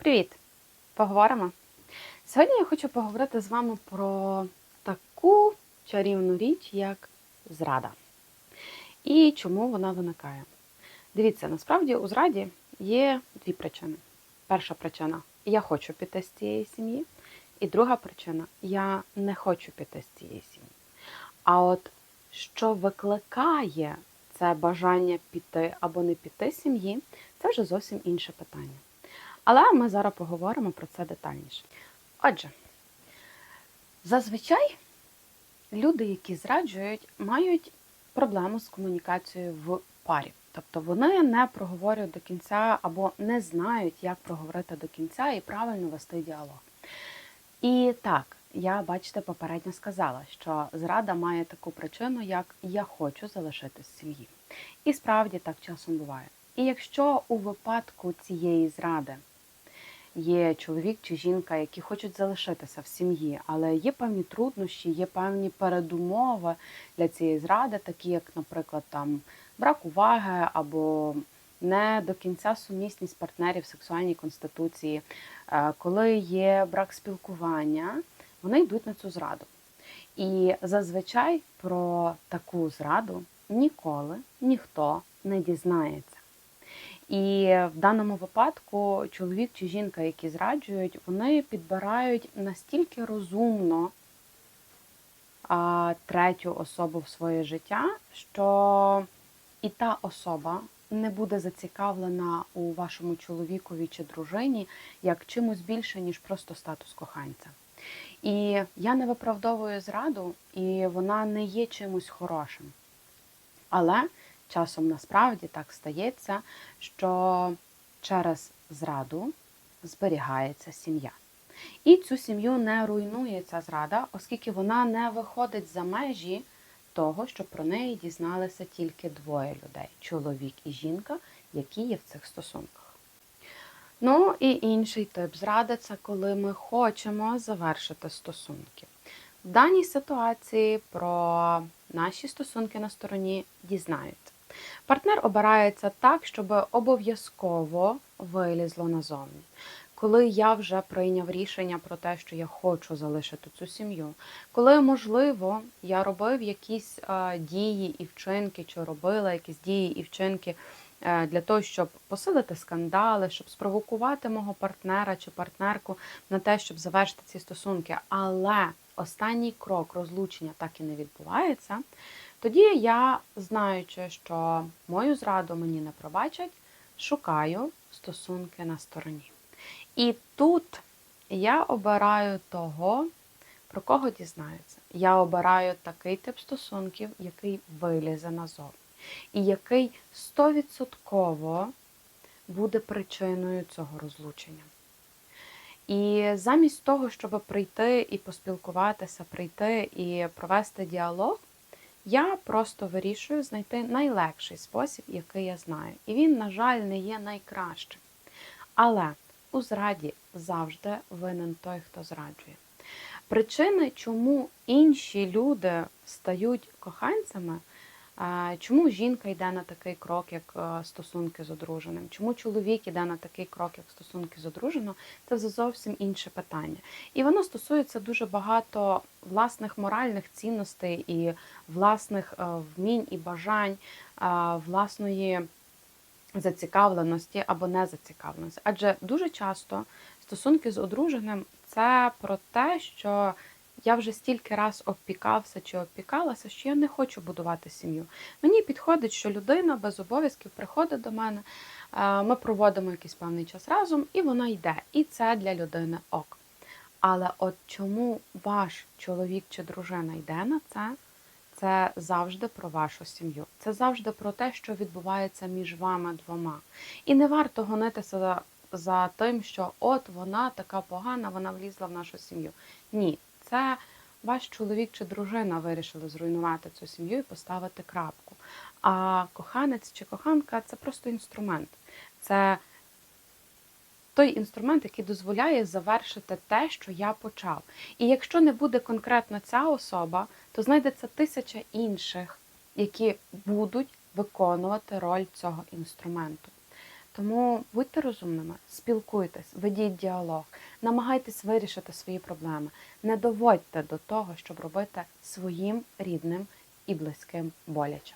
Привіт! Поговоримо. Сьогодні я хочу поговорити з вами про таку чарівну річ, як зрада. І чому вона виникає. Дивіться, насправді у зраді є дві причини. Перша причина я хочу піти з цієї сім'ї. І друга причина я не хочу піти з цієї сім'ї. А от що викликає це бажання піти або не піти з сім'ї, це вже зовсім інше питання. Але ми зараз поговоримо про це детальніше. Отже, зазвичай люди, які зраджують, мають проблему з комунікацією в парі. Тобто вони не проговорюють до кінця або не знають, як проговорити до кінця і правильно вести діалог. І так, я, бачите, попередньо сказала, що зрада має таку причину, як я хочу залишитись сім'ї. І справді так часом буває. І якщо у випадку цієї зради є чоловік чи жінка, які хочуть залишитися в сім'ї, але є певні труднощі, є певні передумови для цієї зради, такі як, наприклад, там брак уваги або не до кінця сумісність партнерів в сексуальній конституції, е, коли є брак спілкування, вони йдуть на цю зраду. І зазвичай про таку зраду ніколи ніхто не дізнається. І в даному випадку чоловік чи жінка, які зраджують, вони підбирають настільки розумно а, третю особу в своє життя, що і та особа не буде зацікавлена у вашому чоловікові чи дружині як чимось більше, ніж просто статус коханця. І я не виправдовую зраду, і вона не є чимось хорошим. Але часом насправді так стається, що через зраду зберігається сім'я. І цю сім'ю не руйнує ця зрада, оскільки вона не виходить за межі того, що про неї дізналися тільки двоє людей чоловік і жінка, які є в цих стосунках. Ну і інший тип зради це коли ми хочемо завершити стосунки. В даній ситуації про наші стосунки на стороні дізнаються. Партнер обирається так, щоб обов'язково вилізло назовні. Коли я вже прийняв рішення про те, що я хочу залишити цю сім'ю, коли, можливо, я робив якісь е, дії і вчинки, чи робила якісь дії і вчинки е, для того, щоб посилити скандали, щоб спровокувати мого партнера чи партнерку на те, щоб завершити ці стосунки, але останній крок розлучення так і не відбувається, тоді я, знаючи, що мою зраду мені не пробачать, шукаю стосунки на стороні. І тут я обираю того, про кого дізнаються. Я обираю такий тип стосунків, який вилізе назовні, і який стовідсотково буде причиною цього розлучення. І замість того, щоб прийти і поспілкуватися, прийти і провести діалог, я просто вирішую знайти найлегший спосіб, який я знаю. І він, на жаль, не є найкращим. Але у зраді завжди винен той, хто зраджує. Причини, чому інші люди стають коханцями, чому жінка йде на такий крок, як е, стосунки з одруженим, чому чоловік йде на такий крок, як стосунки з одруженим, це зовсім інше питання. І воно стосується дуже багато власних моральних цінностей і власних е, вмінь і бажань, власної зацікавленості або незацікавленості. Адже дуже часто стосунки з одруженим це про те, що я вже стільки раз обпікався чи обпікалася, що я не хочу будувати сім'ю. Мені підходить, що людина без обов'язків приходить до мене, е, ми проводимо якийсь певний час разом, і вона йде. І це для людини ок. Але от чому ваш чоловік чи дружина йде на це? Це завжди про вашу сім'ю. Це завжди про те, що відбувається між вами двома. І не варто гонитися за, за тим, що от вона така погана, вона влізла в нашу сім'ю. Ні, це ваш чоловік чи дружина вирішили зруйнувати цю сім'ю і поставити крапку. А коханець чи коханка це просто інструмент. Це той інструмент, який дозволяє завершити те, що я почав. І якщо не буде конкретно ця особа, то знайдеться тисяча інших, які будуть виконувати роль цього інструменту. Тому будьте розумними, спілкуйтесь, ведіть діалог, намагайтесь вирішити свої проблеми. Не доводьте до того, щоб робити своїм рідним і близьким боляче.